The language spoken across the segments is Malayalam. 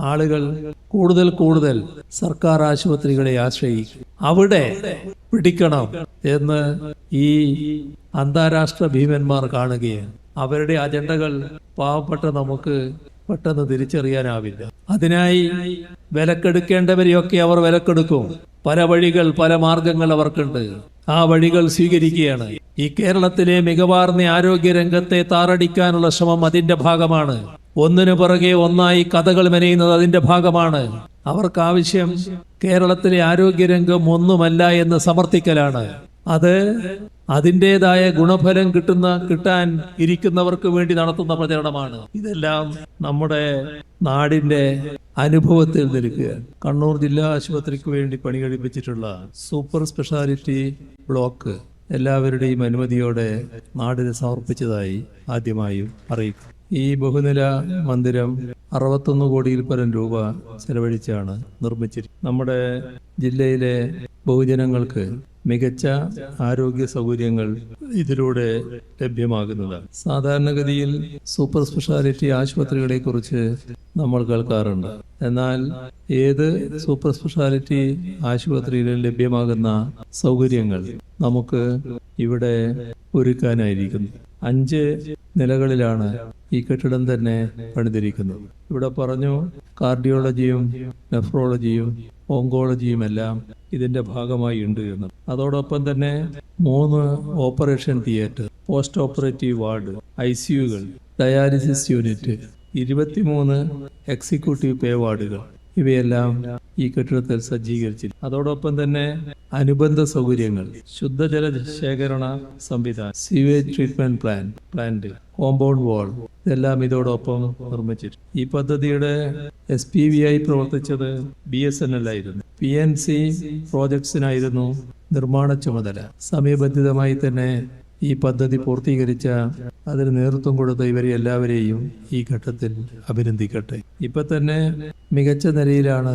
ആളുകൾ കൂടുതൽ കൂടുതൽ സർക്കാർ ആശുപത്രികളെ ആശ്രയിക്കും. അവിടെ പിടിക്കണം എന്ന് ഈ അന്താരാഷ്ട്ര ഭീമന്മാർ കാണുകയാണ്. അവരുടെ അജണ്ടകൾ പാവപ്പെട്ട നമുക്ക് പെട്ടെന്ന് തിരിച്ചറിയാനാവില്ല. അതിനായി വിലക്കെടുക്കേണ്ടവരെയൊക്കെ അവർ വിലക്കെടുക്കും. പല വഴികൾ പല മാർഗങ്ങൾ അവർക്കുണ്ട്. ആ വഴികൾ സ്വീകരിക്കുകയാണ്. ഈ കേരളത്തിലെ മികവാർന്ന ആരോഗ്യ രംഗത്തെ താറടിക്കാനുള്ള ശ്രമം അതിന്റെ ഭാഗമാണ്. ഒന്നിനു പുറകെ ഒന്നായി കഥകൾ മെനയുന്നത് അതിന്റെ ഭാഗമാണ്. അവർക്കാവശ്യം കേരളത്തിലെ ആരോഗ്യരംഗം ഒന്നുമല്ല എന്ന് സമർത്ഥിക്കലാണ്. അത് അതിന്റെതായ ഗുണഫലം കിട്ടുന്ന കിട്ടാൻ ഇരിക്കുന്നവർക്ക് വേണ്ടി നടത്തുന്ന പ്രചരണമാണ്. ഇതെല്ലാം നമ്മുടെ നാടിന്റെ അനുഭവത്തിൽ നിൽക്കുക. കണ്ണൂർ ജില്ലാ ആശുപത്രിക്ക് വേണ്ടി പണി കഴിപ്പിച്ചിട്ടുള്ള സൂപ്പർ സ്പെഷ്യാലിറ്റി ബ്ലോക്ക് എല്ലാവരുടെയും അനുമതിയോടെ നാടിന് സമർപ്പിച്ചതായി ആദ്യമായും അറിയിക്കും ഈ ബഹുനില മന്ദിരം അറുപത്തൊന്ന് കോടിയിൽ പരം രൂപ ചെലവഴിച്ചാണ് നിർമ്മിച്ചിരിക്കുന്നത് നമ്മുടെ ജില്ലയിലെ ബഹുജനങ്ങൾക്ക് മികച്ച ആരോഗ്യ സൗകര്യങ്ങൾ ഇതിലൂടെ ലഭ്യമാകുന്നതാണ് സാധാരണഗതിയിൽ സൂപ്പർ സ്പെഷ്യാലിറ്റി ആശുപത്രികളെ കുറിച്ച് നമ്മൾ കേൾക്കാറുണ്ട്. എന്നാൽ ഏത് സൂപ്പർ സ്പെഷ്യാലിറ്റി ആശുപത്രിയിലും ലഭ്യമാകുന്ന സൗകര്യങ്ങൾ നമുക്ക് ഇവിടെ ഒരുക്കാനായിരിക്കുന്നു. അഞ്ച് നിലകളിലാണ് ഈ കെട്ടിടം തന്നെ പണിതിരിക്കുന്നത്. ഇവിടെ പറഞ്ഞു കാർഡിയോളജിയും നെഫ്രോളജിയും ഓങ്കോളജിയും എല്ലാം ഇതിന്റെ ഭാഗമായി ഉണ്ട് എന്ന്. അതോടൊപ്പം തന്നെ മൂന്ന് operation theatre post operative ward I സിയുകൾ dialysis unit ഇരുപത്തിമൂന്ന് എക്സിക്യൂട്ടീവ് പേ വാർഡുകൾ ഇവയെല്ലാം ഈ കെട്ടിടത്തിൽ സജ്ജീകരിച്ചിരുന്നു അതോടൊപ്പം തന്നെ അനുബന്ധ സൗകര്യങ്ങൾ ശുദ്ധജല ശേഖരണ സംവിധാനം sewage treatment plan plant compound wall ഇതെല്ലാം ഇതോടൊപ്പം നിർമ്മിച്ചിട്ടുണ്ട്. ഈ പദ്ധതിയുടെ എസ് പി വി ആയി പ്രവർത്തിച്ചത് ബി എസ് എൻ എൽ ആയിരുന്നു. പി എൻ സി പ്രോജക്ട്സിനായിരുന്നു നിർമ്മാണ ചുമതല. സമയബന്ധിതമായി തന്നെ ഈ പദ്ധതി പൂർത്തീകരിച്ച അതിന് നേതൃത്വം കൊടുത്ത ഇവരെ എല്ലാവരെയും ഈ ഘട്ടത്തിൽ അഭിനന്ദിക്കട്ടെ. ഇപ്പൊ തന്നെ മികച്ച നിലയിലാണ്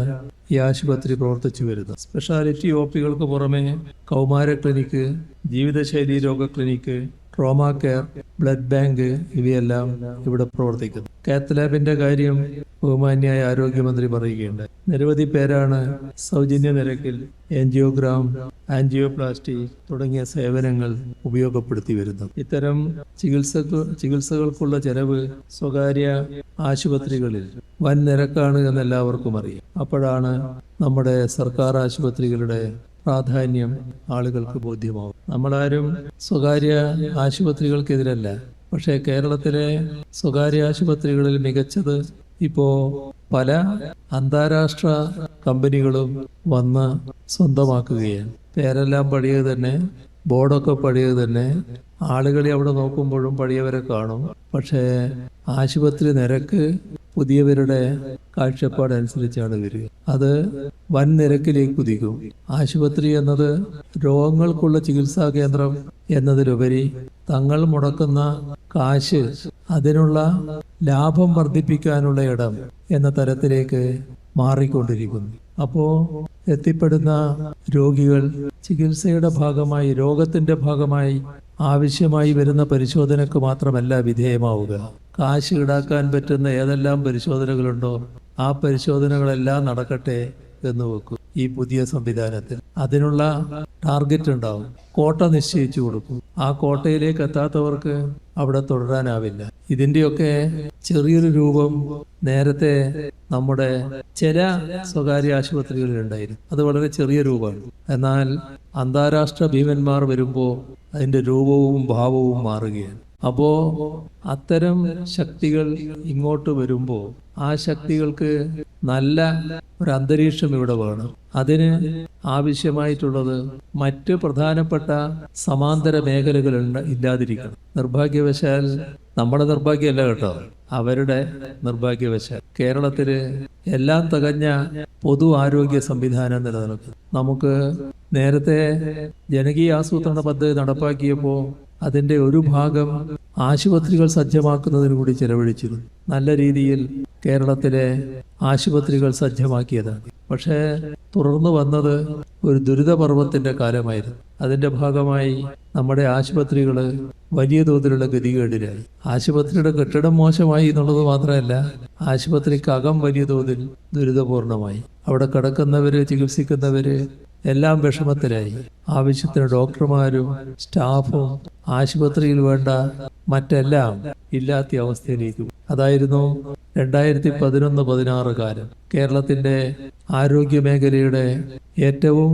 ഈ ആശുപത്രി പ്രവർത്തിച്ചു വരുന്നത്. സ്പെഷ്യാലിറ്റി ഒ പികൾക്ക് പുറമെ കൗമാര ക്ലിനിക്ക് ജീവിതശൈലി രോഗ clinic trauma care blood bank ഇവയെല്ലാം ഇവിടെ പ്രവർത്തിക്കുന്നു. കാത്ത് ലാബിന്റെ കാര്യം ബഹുമാന്യായ ആരോഗ്യമന്ത്രി പറയുകയുണ്ടായി. നിരവധി പേരാണ് സൗജന്യ നിരക്കിൽ എൻജിയോഗ്രാം ആൻജിയോപ്ലാസ്റ്റി തുടങ്ങിയ സേവനങ്ങൾ ഉപയോഗപ്പെടുത്തി വരുന്നത്. ഇത്തരം ചികിത്സ ചികിത്സകൾക്കുള്ള ചെലവ് സ്വകാര്യ ആശുപത്രികളിൽ വൻ നിരക്കാണ് എന്ന് എല്ലാവർക്കും അറിയാം. അപ്പോഴാണ് നമ്മുടെ സർക്കാർ ആശുപത്രികളുടെ പ്രാധാന്യം ആളുകൾക്ക് ബോധ്യമാവും. നമ്മളാരും സ്വകാര്യ ആശുപത്രികൾക്കെതിരല്ല. പക്ഷേ കേരളത്തിലെ സ്വകാര്യ ആശുപത്രികളിൽ മികച്ചത് ഇപ്പോ പല അന്താരാഷ്ട്ര കമ്പനികളും വന്ന് സ്വന്തമാക്കുകയാണ്. പേരെല്ലാം പഴയത് തന്നെ ബോർഡൊക്കെ പഴയത് തന്നെ ആളുകളെ അവിടെ നോക്കുമ്പോഴും പഴയവരെ കാണും. പക്ഷേ ആശുപത്രി നിരക്ക് പുതിയവരുടെ കാഴ്ചപ്പാടനുസരിച്ചാണ് വരിക. അത് വൻ നിരക്കിലേക്ക് കുതിക്കും. ആശുപത്രി എന്നത് രോഗങ്ങൾക്കുള്ള ചികിത്സാ കേന്ദ്രം എന്നതിലുപരി തങ്ങൾ മുടക്കുന്ന കാശ് അതിനുള്ള ലാഭം വർദ്ധിപ്പിക്കാനുള്ള ഇടം എന്ന തരത്തിലേക്ക് മാറിക്കൊണ്ടിരിക്കുന്നു. അപ്പോ എത്തിപ്പെടുന്ന രോഗികൾ ചികിത്സയുടെ ഭാഗമായി രോഗത്തിന്റെ ഭാഗമായി ആവശ്യമായി വരുന്ന പരിശോധനക്ക് മാത്രമല്ല വിധേയമാവുക. കാശ് ഈടാക്കാൻ പറ്റുന്ന ഏതെല്ലാം പരിശോധനകളുണ്ടോ ആ പരിശോധനകളെല്ലാം നടക്കട്ടെ എന്ന് വെക്കും. ഈ പുതിയ സംവിധാനത്തിൽ. അതിനുള്ള ടാർഗറ്റ് ഉണ്ടാവും. കോട്ട നിശ്ചയിച്ചു കൊടുക്കും. ആ കോട്ടയിലേക്ക് എത്താത്തവർക്ക് അവിടെ തുടരാനാവില്ല. ഇതിന്റെയൊക്കെ ചെറിയൊരു രൂപം നേരത്തെ നമ്മുടെ ചില സ്വകാര്യ ആശുപത്രികളിൽ ഉണ്ടായിരുന്നു. അത് വളരെ ചെറിയ രൂപമാണ്. എന്നാൽ അന്താരാഷ്ട്ര ഭീമന്മാർ വരുമ്പോൾ അതിന്റെ രൂപവും ഭാവവും മാറുകയാണ്. അപ്പോ അത്തരം ശക്തികൾ ഇങ്ങോട്ട് വരുമ്പോൾ ആ ശക്തികൾക്ക് നല്ല ഒരു അന്തരീക്ഷം ഇവിടെ വേണം. അതിന് ആവശ്യമായിട്ടുള്ളത് മറ്റ് പ്രധാനപ്പെട്ട സമാന്തര മേഖലകൾ ഇല്ലാതിരിക്കണം. നിർഭാഗ്യവശാൽ നമ്മുടെ നിർഭാഗ്യമല്ല കേട്ടോ അവരുടെ നിർഭാഗ്യവശാൽ. കേരളത്തിൽ എല്ലാം തികഞ്ഞ പൊതു ആരോഗ്യ സംവിധാനം നിലനിൽക്കുന്നു. നമുക്ക് നേരത്തെ ജനകീയ ആസൂത്രണ പദ്ധതി നടപ്പാക്കിയപ്പോൾ അതിന്റെ ഒരു ഭാഗം ആശുപത്രികൾ സജ്ജമാക്കുന്നതിന് കൂടി ചെലവഴിച്ചിരുന്നു. നല്ല രീതിയിൽ കേരളത്തിലെ ആശുപത്രികൾ സജ്ജമാക്കിയതാണ്. പക്ഷേ തുടർന്ന് വന്നത് ഒരു ദുരിതപർവത്തിന്റെ കാലമായിരുന്നു. അതിന്റെ ഭാഗമായി നമ്മുടെ ആശുപത്രികൾ വലിയ തോതിലുള്ള ഗതികേടിലായി. ആശുപത്രിയുടെ കെട്ടിടം മോശമായി എന്നുള്ളത് മാത്രമല്ല ആശുപത്രിക്കകം വലിയ തോതിൽ ദുരിതപൂർണമായി. അവിടെ കിടക്കുന്നവര് ചികിത്സിക്കുന്നവര് എല്ലാം വിഷമത്തിലായി. ആവശ്യത്തിന് ഡോക്ടർമാരും സ്റ്റാഫും ആശുപത്രിയിൽ വേണ്ട മറ്റെല്ലാം ഇല്ലാത്ത അവസ്ഥയിലേക്ക് അതായിരുന്നു രണ്ടായിരത്തി പതിനൊന്ന് പതിനാറ് കാലം. കേരളത്തിന്റെ ആരോഗ്യ മേഖലയുടെ ഏറ്റവും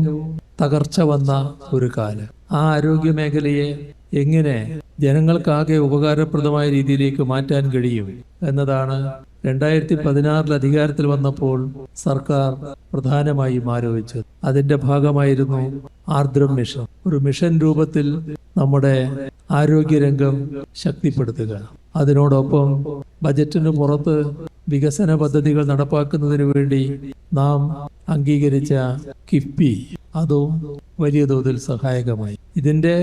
തകർച്ച വന്ന ഒരു കാലം. ആ ആരോഗ്യ മേഖലയെ എങ്ങനെ ജനങ്ങൾക്കാകെ ഉപകാരപ്രദമായ രീതിയിലേക്ക് മാറ്റാൻ കഴിയും എന്നതാണ് രണ്ടായിരത്തി പതിനാറിൽ അധികാരത്തിൽ വന്നപ്പോൾ സർക്കാർ പ്രധാനമായും ആരോപിച്ചത്. അതിന്റെ ഭാഗമായിരുന്നു ആർദ്രം മിഷൻ. ഒരു മിഷൻ രൂപത്തിൽ നമ്മുടെ ആരോഗ്യരംഗം ശക്തിപ്പെടുത്തുക. അതിനോടൊപ്പം ബജറ്റിന് പുറത്ത് വികസന പദ്ധതികൾ നടപ്പാക്കുന്നതിന് വേണ്ടി നാം അംഗീകരിച്ച കിഫ്ബി. അതും വലിയ തോതിൽ സഹായകമായി. ഇതിന്റെ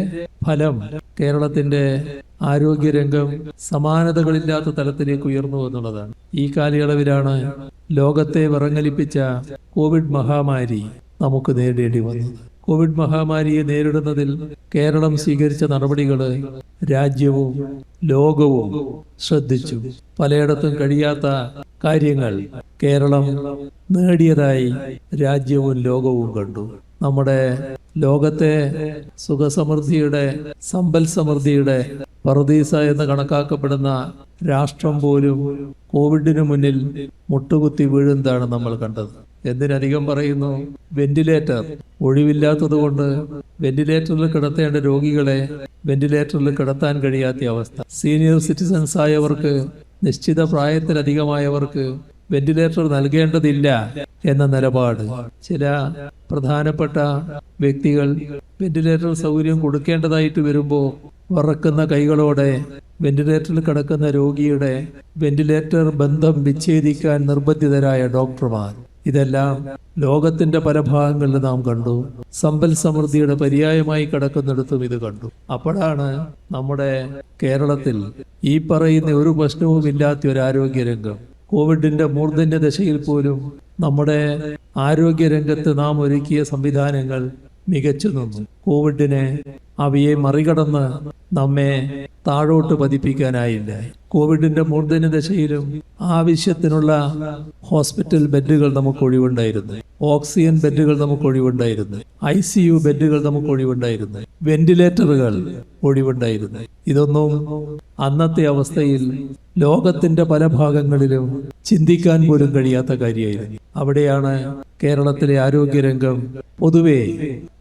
ഫലം കേരളത്തിന്റെ ആരോഗ്യരംഗം സമാനതകളില്ലാത്ത തലത്തിലേക്ക് ഉയർന്നു എന്നുള്ളതാണ്. ഈ കാലയളവിലാണ് ലോകത്തെ വിറങ്ങലിപ്പിച്ച കോവിഡ് മഹാമാരി നമുക്ക് നേരിടേണ്ടി വന്നത്. കോവിഡ് മഹാമാരിയെ നേരിടുന്നതിൽ കേരളം സ്വീകരിച്ച നടപടികൾ രാജ്യവും ലോകവും ശ്രദ്ധിച്ചു. പലയിടത്തും കഴിയാത്ത കാര്യങ്ങൾ കേരളം നേടിയതായി രാജ്യവും ലോകവും കണ്ടു. നമ്മുടെ ലോകത്തെ സുഖസമൃദ്ധിയുടെ സമ്പൽ സമൃദ്ധിയുടെ പറുദീസ എന്ന് കണക്കാക്കപ്പെടുന്ന രാഷ്ട്രം പോലും കോവിഡിന് മുന്നിൽ മുട്ടുകുത്തി വീഴുന്നതാണ് നമ്മൾ കണ്ടത്. എന്തിനധികം പറയുന്നു? വെന്റിലേറ്റർ. ഒഴിവില്ലാത്തതുകൊണ്ട് വെന്റിലേറ്ററിൽ കിടത്തേണ്ട രോഗികളെ വെന്റിലേറ്ററിൽ കിടത്താൻ കഴിയാത്ത അവസ്ഥ. സീനിയർ സിറ്റിസൻസ് ആയവർക്ക് നിശ്ചിത പ്രായത്തിലധികമായവർക്ക് വെന്റിലേറ്റർ നൽകേണ്ടതില്ല എന്ന നിലപാട്. ചില പ്രധാനപ്പെട്ട വ്യക്തികൾ വെന്റിലേറ്റർ സൗകര്യം കൊടുക്കേണ്ടതായിട്ട് വരുമ്പോൾ വറക്കുന്ന കൈകളോടെ വെന്റിലേറ്ററിൽ കിടക്കുന്ന രോഗിയുടെ വെന്റിലേറ്റർ ബന്ധം വിച്ഛേദിക്കാൻ നിർബന്ധിതരായ ഡോക്ടർമാർ. ഇതെല്ലാം ലോകത്തിന്റെ പല ഭാഗങ്ങളിൽ നാം കണ്ടു. സമ്പൽ സമൃദ്ധിയുടെ പര്യായമായി കിടക്കുന്നിടത്തും ഇത് കണ്ടു. അപ്പോഴാണ് നമ്മുടെ കേരളത്തിൽ ഈ പറയുന്ന ഒരു പ്രശ്നവും ഇല്ലാത്ത ഒരു ആരോഗ്യരംഗം കോവിഡിന്റെ മൂർധന്യ ദശയിൽ പോലും നമ്മുടെ ആരോഗ്യ ആരോഗ്യരംഗത്ത് നാം ഒരുക്കിയ സംവിധാനങ്ങൾ മികച്ചു നിന്നു. കോവിഡിനെ അവയെ മറികടന്ന് നമ്മെ താഴോട്ട് പതിപ്പിക്കാനായില്ല. കോവിഡിന്റെ മൂർധന ദശയിലും ആവശ്യത്തിനുള്ള ഹോസ്പിറ്റൽ ബെഡുകൾ നമുക്ക് ഒഴിവുണ്ടായിരുന്നു. ഓക്സിജൻ ബെഡുകൾ നമുക്ക് ഒഴിവുണ്ടായിരുന്നു. ഐ സി യു ബെഡുകൾ നമുക്ക് ഒഴിവുണ്ടായിരുന്നു. വെന്റിലേറ്ററുകൾ ഒഴിവുണ്ടായിരുന്നു. ഇതൊന്നും അന്നത്തെ അവസ്ഥയിൽ ലോകത്തിന്റെ പല ഭാഗങ്ങളിലും ചിന്തിക്കാൻ പോലും കഴിയാത്ത കാര്യമായിരുന്നു. അവിടെയാണ് കേരളത്തിലെ ആരോഗ്യരംഗം പൊതുവെ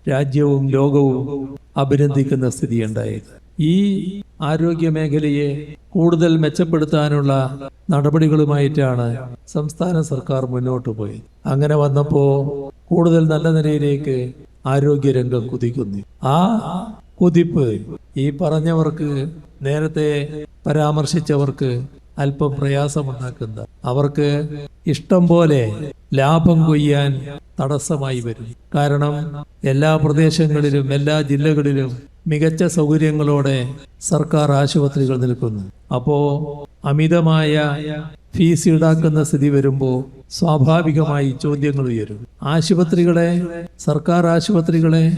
രാജ്യവും ലോകവും അഭിനന്ദിക്കുന്ന സ്ഥിതിയുണ്ടായത്. ഈ ആരോഗ്യ മേഖലയെ കൂടുതൽ മെച്ചപ്പെടുത്താനുള്ള നടപടികളുമായിട്ടാണ് സംസ്ഥാന സർക്കാർ മുന്നോട്ട് പോയത്. അങ്ങനെ വന്നപ്പോ കൂടുതൽ നല്ല നിലയിലേക്ക് ആരോഗ്യരംഗം കുതിക്കുന്നു. ആ കുതിപ്പ് ഈ പറഞ്ഞവർക്ക് നേരത്തെ പരാമർശിച്ചവർക്ക് അല്പം പ്രയാസമുണ്ടാക്കുന്ന അവർക്ക് ഇഷ്ടം പോലെ ലാഭം കൊയ്യാൻ തടസ്സമായി വരും. കാരണം എല്ലാ പ്രദേശങ്ങളിലും എല്ലാ ജില്ലകളിലും മികച്ച സൗകര്യങ്ങളോടെ സർക്കാർ ആശുപത്രികൾ നിൽക്കുന്നു. അപ്പോ അമിതമായ ഫീസ് ഈടാക്കുന്ന സ്ഥിതി വരുമ്പോൾ സ്വാഭാവികമായി ചോദ്യങ്ങൾ ഉയരും. ആശുപത്രികളെ സർക്കാർ ആശുപത്രികളെ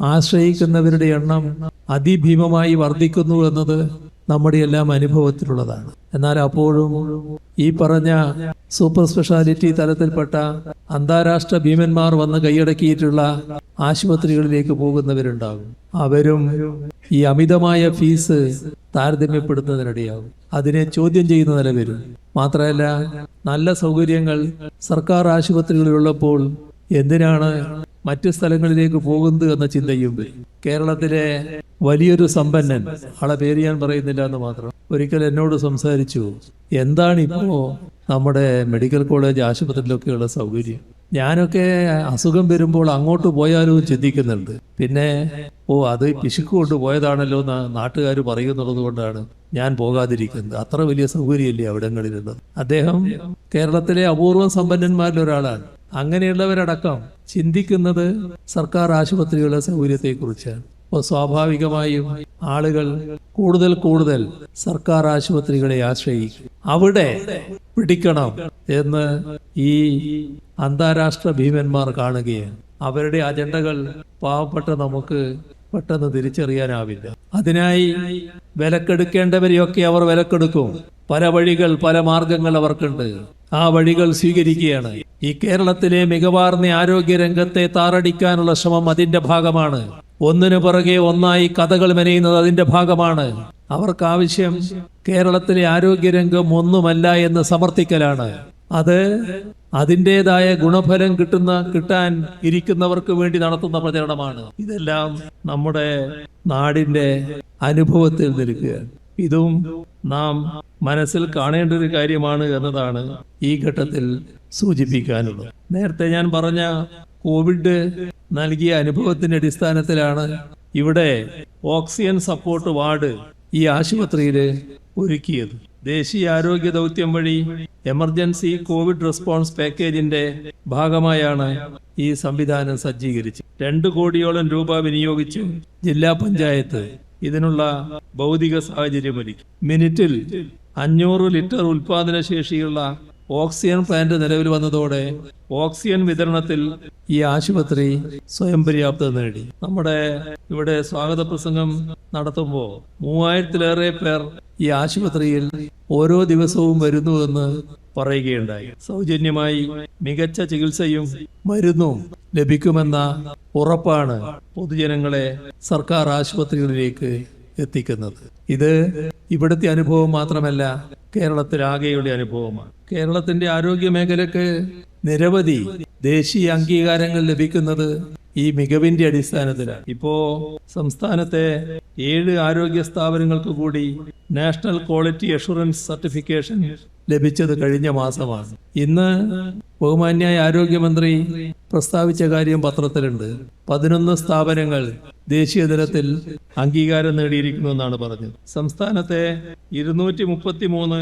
ആശ്രയിക്കുന്നവരുടെ എണ്ണം അതിഭീമമായി വർദ്ധിക്കുന്നു എന്നത് നമ്മുടെ എല്ലാം അനുഭവത്തിലുള്ളതാണ്. എന്നാൽ അപ്പോഴും ഈ പറഞ്ഞ സൂപ്പർ സ്പെഷ്യാലിറ്റി തലത്തിൽപ്പെട്ട അന്താരാഷ്ട്ര ഭീമന്മാർ വന്ന് കൈയടക്കിയിട്ടുള്ള ആശുപത്രികളിലേക്ക് പോകുന്നവരുണ്ടാകും. അവരും ഈ അമിതമായ ഫീസ് താരതമ്യപ്പെടുത്തുന്നതിനിടയാകും. അതിനെ ചോദ്യം ചെയ്യുന്ന നില വരും മാത്രമല്ല നല്ല സൗകര്യങ്ങൾ സർക്കാർ ആശുപത്രികളിലുള്ളപ്പോൾ എന്തിനാണ് മറ്റു സ്ഥലങ്ങളിലേക്ക് പോകുന്നത് എന്ന ചിന്തയും കേരളത്തിലെ വലിയൊരു സമ്പന്നൻ ആളെ പേര് ഞാൻ പറയുന്നില്ല എന്ന് മാത്രം. ഒരിക്കൽ എന്നോട് സംസാരിച്ചു എന്താണ് ഇപ്പോ നമ്മുടെ മെഡിക്കൽ കോളേജ് ആശുപത്രിയിലൊക്കെയുള്ള സൗകര്യം? ഞാനൊക്കെ അസുഖം വരുമ്പോൾ അങ്ങോട്ട് പോയാലും ചിന്തിക്കുന്നുണ്ട്. പിന്നെ ഓ അത് പിശുക്ക് കൊണ്ട് പോയതാണല്ലോ നാട്ടുകാർ പറയുന്നുള്ളത് കൊണ്ടാണ് ഞാൻ പോകാതിരിക്കുന്നത്. അത്ര വലിയ സൗകര്യമില്ലേ അവിടങ്ങളിലുള്ളത്? അദ്ദേഹം കേരളത്തിലെ അപൂർവം സമ്പന്നന്മാരിൽ ഒരാളാണ്. അങ്ങനെയുള്ളവരടക്കം ചിന്തിക്കുന്നത് സർക്കാർ ആശുപത്രികളുടെ സൗകര്യത്തെക്കുറിച്ചാണ്. അപ്പോൾ സ്വാഭാവികമായും ആളുകൾ കൂടുതൽ കൂടുതൽ സർക്കാർ ആശുപത്രികളെ ആശ്രയിക്കും. അവിടെ പിടിക്കണം എന്ന് ഈ അന്താരാഷ്ട്ര ഭീമന്മാർ കാണുകയാണ്. അവരുടെ അജണ്ടകൾ പാവപ്പെട്ട നമുക്ക് പെട്ടെന്ന് തിരിച്ചറിയാനാവില്ല. അതിനായി വിലക്കെടുക്കേണ്ടവരെയൊക്കെ അവർ വിലക്കെടുക്കും. പല വഴികൾ പല മാർഗങ്ങൾ അവർക്കുണ്ട്. ആ വഴികൾ സ്വീകരിക്കുകയാണ്. ഈ കേരളത്തിലെ മികവാർന്ന ആരോഗ്യ രംഗത്തെ താറടിക്കാനുള്ള ശ്രമം അതിന്റെ ഭാഗമാണ്. ഒന്നിനു പുറകെ ഒന്നായി കഥകൾ മെനയുന്നത് അതിന്റെ ഭാഗമാണ്. അവർക്കാവശ്യം കേരളത്തിലെ ആരോഗ്യരംഗം ഒന്നുമല്ല എന്ന് സമർത്ഥിക്കലാണ്. അത് അതിന്റെതായ ഗുണഫലം കിട്ടുന്ന കിട്ടാൻ ഇരിക്കുന്നവർക്ക് വേണ്ടി നടത്തുന്ന പ്രചരണമാണ്. ഇതെല്ലാം നമ്മുടെ നാടിന്റെ അനുഭവത്തിൽ നിൽക്കുകയാണ്. ഇതും നാം മനസ്സിൽ കാണേണ്ട ഒരു കാര്യമാണ് എന്നതാണ് ഈ ഘട്ടത്തിൽ സൂചിപ്പിക്കാനുള്ളത്. നേരത്തെ ഞാൻ പറഞ്ഞ കോവിഡ് നൽകിയ അനുഭവത്തിന്റെ അടിസ്ഥാനത്തിലാണ് ഇവിടെ ഓക്സിജൻ സപ്പോർട്ട് വാർഡ് ഈ ആശുപത്രിയിൽ ഒരുക്കിയത്. ദേശീയ ആരോഗ്യ ദൗത്യം വഴി എമർജൻസി കോവിഡ് റെസ്പോൺസ് പാക്കേജിന്റെ ഭാഗമായാണ് ഈ സംവിധാനം സജ്ജീകരിച്ചത്. രണ്ട് കോടിയോളം രൂപ വിനിയോഗിച്ച് ജില്ലാ പഞ്ചായത്ത് ഇതിനുള്ള ഭൗതിക സാഹചര്യം ഒരുക്കി മിനിറ്റിൽ അഞ്ഞൂറ് ലിറ്റർ ഉൽപാദന ശേഷിയുള്ള ഓക്സിജൻ പ്ലാന്റ് നിലവിൽ വന്നതോടെ ഓക്സിജൻ വിതരണത്തിൽ ഈ ആശുപത്രി സ്വയം പര്യാപ്തത നേടി. നമ്മുടെ ഇവിടെ സ്വാഗത പ്രസംഗം നടത്തുമ്പോൾ മൂവായിരത്തിലേറെ പേർ ഈ ആശുപത്രിയിൽ ഓരോ ദിവസവും വരുന്നുവെന്ന് പറയുകയുണ്ടായി. സൗജന്യമായി മികച്ച ചികിത്സയും മരുന്നും ലഭിക്കുമെന്ന ഉറപ്പാണ് പൊതുജനങ്ങളെ സർക്കാർ ആശുപത്രികളിലേക്ക് എത്തിക്കുന്നത്. ഇത് ഇവിടുത്തെ അനുഭവം മാത്രമല്ല കേരളത്തിലാകെയുടെ അനുഭവമാണ്. കേരളത്തിന്റെ ആരോഗ്യ മേഖലക്ക് നിരവധി ദേശീയ അംഗീകാരങ്ങൾ ലഭിക്കുന്നത് ഈ മികവിന്റെ അടിസ്ഥാനത്തിലാണ്. ഇപ്പോ സംസ്ഥാനത്തെ ഏഴ് ആരോഗ്യ സ്ഥാപനങ്ങൾക്ക് കൂടി നാഷണൽ ക്വാളിറ്റി അഷുറൻസ് സർട്ടിഫിക്കേഷൻ ലഭിച്ചത് കഴിഞ്ഞ മാസമാണ്. ഇന്ന് ബഹുമാന്യായ ആരോഗ്യമന്ത്രി പ്രസ്താവിച്ച കാര്യം പത്രത്തിലുണ്ട്. പതിനൊന്ന് സ്ഥാപനങ്ങൾ ദേശീയ തലത്തിൽ അംഗീകാരം നേടിയിരിക്കുന്നു എന്നാണ് പറഞ്ഞത്. സംസ്ഥാനത്തെ ഇരുന്നൂറ്റി മുപ്പത്തി മൂന്ന്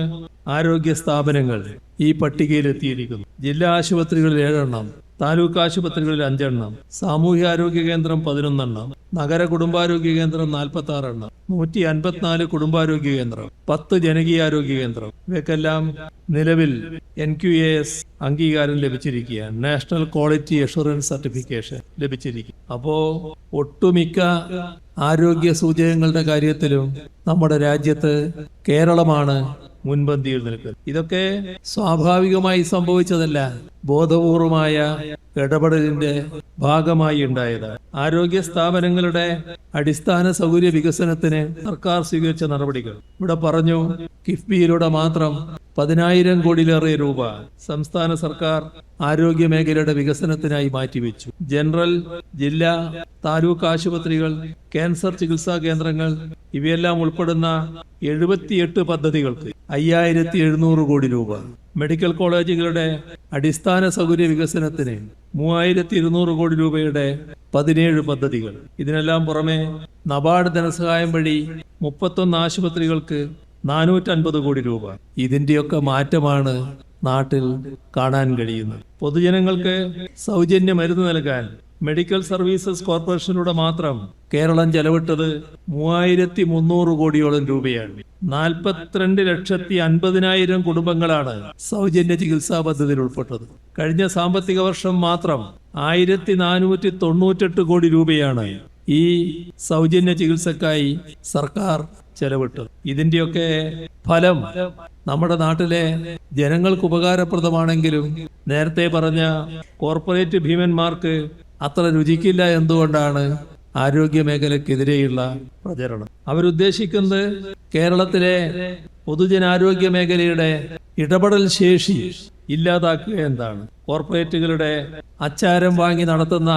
ആരോഗ്യ സ്ഥാപനങ്ങൾ ഈ പട്ടികയിൽ എത്തിയിരിക്കുന്നു. ജില്ലാ ആശുപത്രികളിൽ ഏഴെണ്ണം താലൂക്ക് ആശുപത്രികളിൽ അഞ്ചെണ്ണം. സാമൂഹ്യ ആരോഗ്യ കേന്ദ്രം പതിനൊന്നെണ്ണം. നഗര കുടുംബാരോഗ്യ കേന്ദ്രം നാൽപ്പത്തി ആറെണ്ണം നൂറ്റി അൻപത്തിനാല് കുടുംബാരോഗ്യ കേന്ദ്രം. പത്ത് ജനകീയാരോഗ്യ കേന്ദ്രം. ഇവയ്ക്കെല്ലാം നിലവിൽ എൻ ക്യു എ എസ് അംഗീകാരം ലഭിച്ചിരിക്കുകയാണ്. നാഷണൽ ക്വാളിറ്റി അഷുറൻസ് സർട്ടിഫിക്കേഷൻ ലഭിച്ചിരിക്കും അപ്പോ ഒട്ടുമിക്ക ആരോഗ്യ സൂചകങ്ങളുടെ കാര്യത്തിലും നമ്മുടെ രാജ്യത്ത് കേരളമാണ് മുൻപന്തിയിൽ നിൽക്കുന്നത് ഇതൊക്കെ സ്വാഭാവികമായി സംഭവിച്ചതല്ല ബോധപൂർവമായ ഇടപെടലിന്റെ ഭാഗമായി ഉണ്ടായതാണ്. ആരോഗ്യ സ്ഥാപനങ്ങളുടെ അടിസ്ഥാന സൗകര്യ വികസനത്തിന് സർക്കാർ സ്വീകരിച്ച നടപടികൾ. ഇവിടെ പറഞ്ഞു കിഫ്ബിയിലൂടെ മാത്രം പതിനായിരം കോടിയിലേറെ രൂപ സംസ്ഥാന സർക്കാർ ആരോഗ്യ മേഖലയുടെ വികസനത്തിനായി മാറ്റിവെച്ചു. ജനറൽ ജില്ലാ താലൂക്ക് ആശുപത്രികൾ ക്യാൻസർ ചികിത്സാ കേന്ദ്രങ്ങൾ ഇവയെല്ലാം ഉൾപ്പെടുന്ന എഴുപത്തിയെട്ട് പദ്ധതികൾക്ക് അയ്യായിരത്തി എഴുന്നൂറ് കോടി രൂപ. മെഡിക്കൽ കോളേജുകളുടെ അടിസ്ഥാന സൗകര്യ വികസനത്തിന് മൂവായിരത്തി ഇരുന്നൂറ് കോടി രൂപയുടെ പതിനേഴ് പദ്ധതികൾ. ഇതിനെല്ലാം പുറമെ നബാർഡ് ധനസഹായം വഴി മുപ്പത്തൊന്ന് ആശുപത്രികൾക്ക് നാനൂറ്റൻപത് കോടി രൂപ. ഇതിന്റെയൊക്കെ മാറ്റമാണ് നാട്ടിൽ കാണാൻ കഴിയുന്നത്. പൊതുജനങ്ങൾക്ക് സൗജന്യ മരുന്ന് നൽകാൻ മെഡിക്കൽ സർവീസസ് കോർപ്പറേഷനിലൂടെ മാത്രം കേരളം ചെലവിട്ടത് മൂവായിരത്തി മുന്നൂറ് കോടിയോളം രൂപയാണ്. നാൽപ്പത്തിരണ്ട് ലക്ഷത്തി അൻപതിനായിരം കുടുംബങ്ങളാണ് സൗജന്യ ചികിത്സാ പദ്ധതിയിൽ ഉൾപ്പെട്ടത്. കഴിഞ്ഞ സാമ്പത്തിക വർഷം മാത്രം ആയിരത്തി നാനൂറ്റി തൊണ്ണൂറ്റെട്ട് കോടി രൂപയാണ് ഈ സൗജന്യ ചികിത്സക്കായി സർക്കാർ ചെലവിട്ടത് ഇതിന്റെയൊക്കെ ഫലം നമ്മുടെ നാട്ടിലെ ജനങ്ങൾക്ക് ഉപകാരപ്രദമാണെങ്കിലും നേരത്തെ പറഞ്ഞ കോർപ്പറേറ്റ് ഭീമന്മാർക്ക് അത്ര രുചിക്കില്ല എന്തുകൊണ്ടാണ് ആരോഗ്യ മേഖലക്കെതിരെയുള്ള പ്രചരണം. അവരുദ്ദേശിക്കുന്നത് കേരളത്തിലെ പൊതുജനാരോഗ്യ മേഖലയുടെ ഇടപെടൽ ശേഷി ഇല്ലാതാക്കുക എന്താണ്? കോർപ്പറേറ്റുകളുടെ അച്ചാരം വാങ്ങി നടത്തുന്ന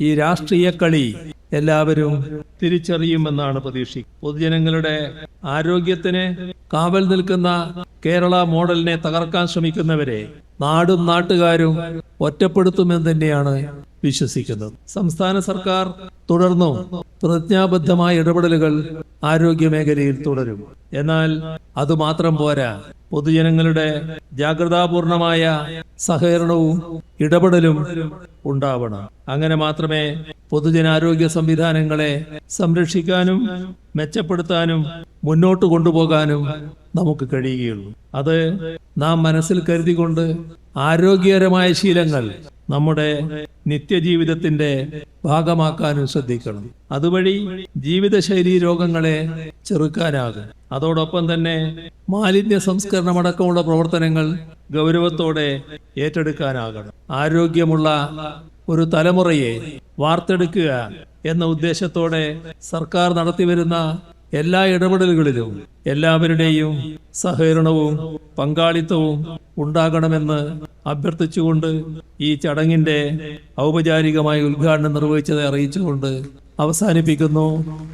ഈ രാഷ്ട്രീയ കളി എല്ലാവരും തിരിച്ചറിയുമെന്നാണ് പ്രതീക്ഷിക്കുക. പൊതുജനങ്ങളുടെ ആരോഗ്യത്തിന് കാവൽ നിൽക്കുന്ന കേരള മോഡലിനെ തകർക്കാൻ ശ്രമിക്കുന്നവരെ നാടും നാട്ടുകാരും ഒറ്റപ്പെടുത്തുമെന്ന് തന്നെയാണ് വിശ്വസിക്കുന്നത്. സംസ്ഥാന സർക്കാർ തുടർന്നും പ്രതിജ്ഞാബദ്ധമായ ഇടപെടലുകൾ ആരോഗ്യ മേഖലയിൽ തുടരും. എന്നാൽ അതുമാത്രം പോരാ. പൊതുജനങ്ങളുടെ ജാഗ്രതാപൂർണമായ സഹകരണവും ഇടപെടലും ഉണ്ടാവണം. അങ്ങനെ മാത്രമേ പൊതുജനാരോഗ്യ സംവിധാനങ്ങളെ സംരക്ഷിക്കാനും മെച്ചപ്പെടുത്താനും മുന്നോട്ട് കൊണ്ടുപോകാനും നമുക്ക് കഴിയുകയുള്ളൂ. അത് നാം മനസ്സിൽ കരുതിക്കൊണ്ട് ആരോഗ്യകരമായ ശീലങ്ങൾ നമ്മുടെ നിത്യജീവിതത്തിന്റെ ഭാഗമാക്കാനും ശ്രദ്ധിക്കണം. അതുവഴി ജീവിതശൈലി രോഗങ്ങളെ ചെറുക്കാനാകും. അതോടൊപ്പം തന്നെ മാലിന്യ സംസ്കരണമടക്കമുള്ള പ്രവർത്തനങ്ങൾ ഗൗരവത്തോടെ ഏറ്റെടുക്കാനാകണം. ആരോഗ്യമുള്ള ഒരു തലമുറയെ വാർത്തെടുക്കുക എന്ന ഉദ്ദേശത്തോടെ സർക്കാർ നടത്തിവരുന്ന എല്ലാ ഇടപെടലുകളിലും എല്ലാവരുടെയും സഹകരണവും പങ്കാളിത്തവും ഉണ്ടാകണമെന്ന് അഭ്യർത്ഥിച്ചുകൊണ്ട് ഈ ചടങ്ങിന്റെ ഔപചാരികമായ ഉദ്ഘാടനം നിർവഹിച്ചത് അറിയിച്ചുകൊണ്ട് അവസാനിപ്പിക്കുന്നു.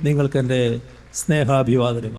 നിങ്ങൾക്കെന്റെ സ്നേഹാഭിവാദനം